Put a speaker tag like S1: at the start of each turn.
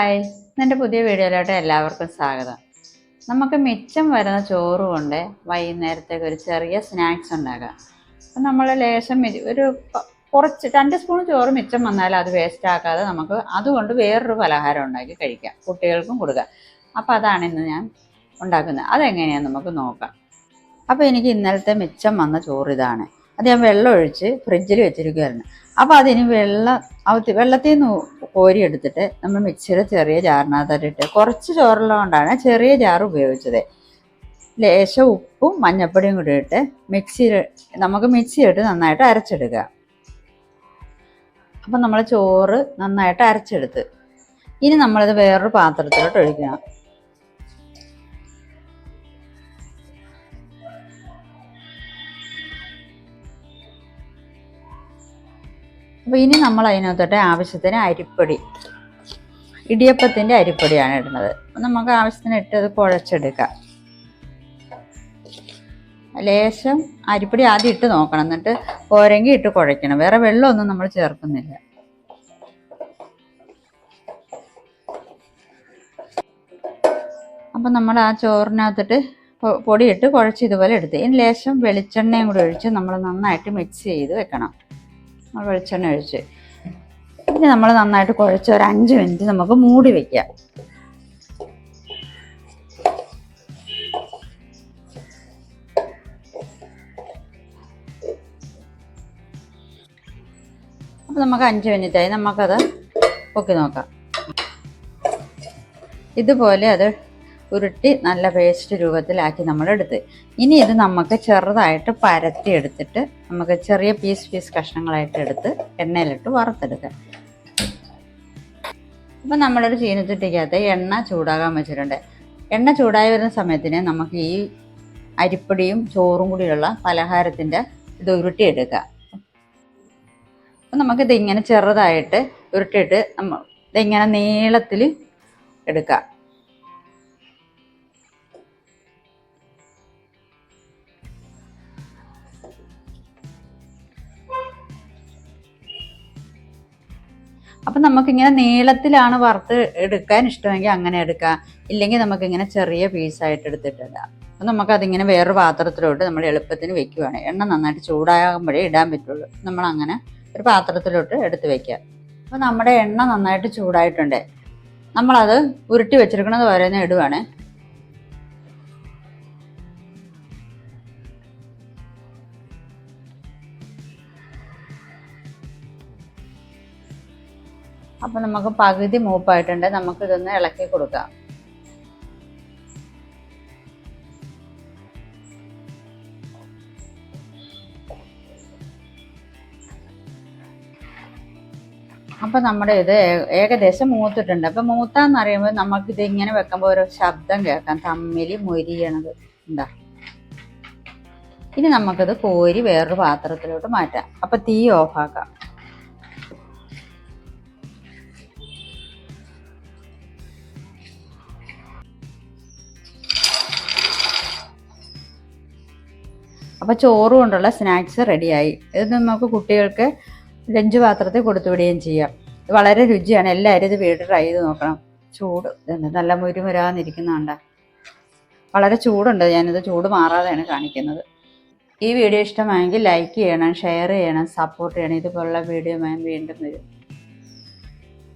S1: Hi എന്റെ പുതിയ വീഡിയോയിലോട്ട് എല്ലാവർക്കും സ്വാഗതം. നമുക്ക് മിച്ചം വരുന്ന ചോറ് കൊണ്ട് വൈകുന്നേരത്തേക്ക് ഒരു ചെറിയ സ്നാക്സ് ഉണ്ടാക്കാം. അപ്പം നമ്മൾ ലേശം ഒരു കുറച്ച് രണ്ട് സ്പൂൺ ചോറ് മിച്ചം വന്നാൽ അത് വേസ്റ്റ് ആക്കാതെ നമുക്ക് അതുകൊണ്ട് വേറൊരു പലഹാരം ഉണ്ടാക്കി കഴിക്കാം. കുട്ടികൾക്കും കൊടുക്കാം. അപ്പോൾ അതാണ് ഇന്ന് ഞാൻ ഉണ്ടാക്കുന്നത്. അതെങ്ങനെയാണ് നമുക്ക് നോക്കാം. അപ്പോൾ എനിക്ക് ഇന്നലത്തെ മിച്ചം വന്ന ചോറ് ഇതാണ്. അത് ഞാൻ വെള്ളം ഒഴിച്ച് ഫ്രിഡ്ജിൽ വെച്ചിരിക്കുമായിരുന്നു അപ്പോൾ അതിന് വെള്ളം വെള്ളത്തിൽ നിന്ന് കോരി എടുത്തിട്ട് നമ്മൾ മിക്സിയുടെ ചെറിയ ജാറിനകത്തോട്ടിട്ട് കുറച്ച് ചോറുള്ളതുകൊണ്ടാണ് ചെറിയ ജാർ ഉപയോഗിച്ചത്. ലേശം ഉപ്പും മഞ്ഞപ്പൊടിയും കൂടി ഇട്ട് മിക്സിയിൽ നമുക്ക് മിക്സിയിട്ട് നന്നായിട്ട് അരച്ചെടുക്കുക. അപ്പം നമ്മൾ ചോറ് നന്നായിട്ട് അരച്ചെടുത്ത്. ഇനി നമ്മളിത് വേറൊരു പാത്രത്തിലോട്ട് ഒഴിക്കണം. അപ്പോൾ ഇനി നമ്മൾ അതിനകത്തോട്ട് ആവശ്യത്തിന് അരിപ്പൊടി ഇടിയപ്പത്തിന്റെ അരിപ്പൊടിയാണ് ഇടുന്നത്. നമുക്ക് ആവശ്യത്തിന് ഇട്ട് അത് കുഴച്ചെടുക്കാം. ലേശം അരിപ്പൊടി ആദ്യം ഇട്ട് നോക്കണം. എന്നിട്ട് പോരെങ്കിൽ ഇട്ട് കുഴയ്ക്കണം. വേറെ വെള്ളമൊന്നും നമ്മൾ ചേർക്കുന്നില്ല. അപ്പം നമ്മൾ ആ ചോറിനകത്തിട്ട് പൊടിയിട്ട് കുഴച്ച് ഇതുപോലെ എടുത്ത് ഇനി ലേശം വെളിച്ചെണ്ണയും കൂടി ഒഴിച്ച് നമ്മൾ നന്നായിട്ട് മിക്സ് ചെയ്ത് വെക്കണം. വെളിച്ചെണ്ണ ഒഴിച്ച്. ഇനി നമ്മൾ നന്നായിട്ട് കുഴച്ച് ഒരു അഞ്ച് മിനിറ്റ് നമുക്ക് മൂടി വെക്കാം. അപ്പോൾ നമുക്ക് അഞ്ച് മിനിറ്റായി നമുക്കത് പൊക്കി നോക്കാം. ഇതുപോലെ അത് ഉരുട്ടി നല്ല പേസ്റ്റ് രൂപത്തിലാക്കി നമ്മൾ എടുത്ത് ഇനി ഇത് നമുക്ക് ചെറുതായിട്ട് പരത്തി എടുത്തിട്ട് നമുക്ക് ചെറിയ പീസ് പീസ് കഷ്ണങ്ങളായിട്ട് എടുത്ത് എണ്ണയിലിട്ട് വറുത്തെടുക്കാം. ഇപ്പം നമ്മളൊരു ചീനച്ചട്ടിക്കകത്ത് എണ്ണ ചൂടാകാൻ വെച്ചിട്ടുണ്ട്. എണ്ണ ചൂടായി വരുന്ന സമയത്തിന് നമുക്ക് ഈ അരിപ്പൊടിയും ചോറും കൂടിയുള്ള പലഹാരത്തിന്റെ ഇത് ഉരുട്ടിയെടുക്കുക. അപ്പം നമുക്കിത് ഇങ്ങനെ ചെറുതായിട്ട് ഉരുട്ടിയിട്ട് നമ്മൾ ഇതിങ്ങനെ നീളത്തിൽ എടുക്കാം. അപ്പം നമുക്കിങ്ങനെ നീളത്തിലാണ് വറുത്ത് എടുക്കാൻ ഇഷ്ടമെങ്കിൽ അങ്ങനെ എടുക്കാം. ഇല്ലെങ്കിൽ നമുക്കിങ്ങനെ ചെറിയ പീസായിട്ട് എടുത്തിട്ടിടാം അപ്പം നമുക്കതിങ്ങനെ വേറൊരു പാത്രത്തിലോട്ട് നമ്മൾ എളുപ്പത്തിന് വെക്കുവാണ്. എണ്ണ നന്നായിട്ട് ചൂടാകുമ്പോഴേ ഇടാൻ പറ്റുള്ളൂ. നമ്മളങ്ങനെ ഒരു പാത്രത്തിലോട്ട് എടുത്ത് വെക്കാം അപ്പോൾ നമ്മുടെ എണ്ണ നന്നായിട്ട് ചൂടായിട്ടുണ്ട്. നമ്മളത് ഉരുട്ടി വെച്ചിരിക്കണത് വരെ ഇടുവാണ്. അപ്പം നമുക്ക് പകുതി മൂപ്പായിട്ടുണ്ട്. നമുക്ക് ഇതൊന്ന് ഇളക്കി കൊടുക്കാം. അപ്പം നമ്മുടെ ഇത് ഏകദേശം മൂത്തിട്ടുണ്ട്. അപ്പം മൂത്താന്ന് അറിയുമ്പോൾ നമുക്ക് ഇത് ഇങ്ങനെ വെക്കുമ്പോൾ ഒരു ശബ്ദം കേൾക്കാം. തമ്മിൽ മൊരിയണത്. എന്താ? ഇനി നമുക്കിത് കോരി വേറൊരു പാത്രത്തിലോട്ട് മാറ്റാം. അപ്പം തീ ഓഫാക്കാം. അപ്പോൾ ചോറ് കൊണ്ടുള്ള സ്നാക്സ് റെഡിയായി. ഇത് നമുക്ക് കുട്ടികൾക്ക് ലഞ്ച് പാത്രത്തിൽ കൊടുത്തുവിടുകയും ചെയ്യാം. വളരെ രുചിയാണ്. എല്ലാവരും ഇത് വീട് ട്രൈ ചെയ്ത് നോക്കണം. ചൂട് നല്ല മുരുമുരാന്നിരിക്കുന്നുണ്ട. വളരെ ചൂടുണ്ട്. ഞാനിത് ചൂട് മാറാതെയാണ് കാണിക്കുന്നത്. ഈ വീഡിയോ ഇഷ്ടമായെങ്കിൽ ലൈക്ക് ചെയ്യണം ഷെയർ ചെയ്യണം സപ്പോർട്ട് ചെയ്യണം. ഇതുപോലുള്ള വീഡിയോ ഞാൻ വീണ്ടും വരും.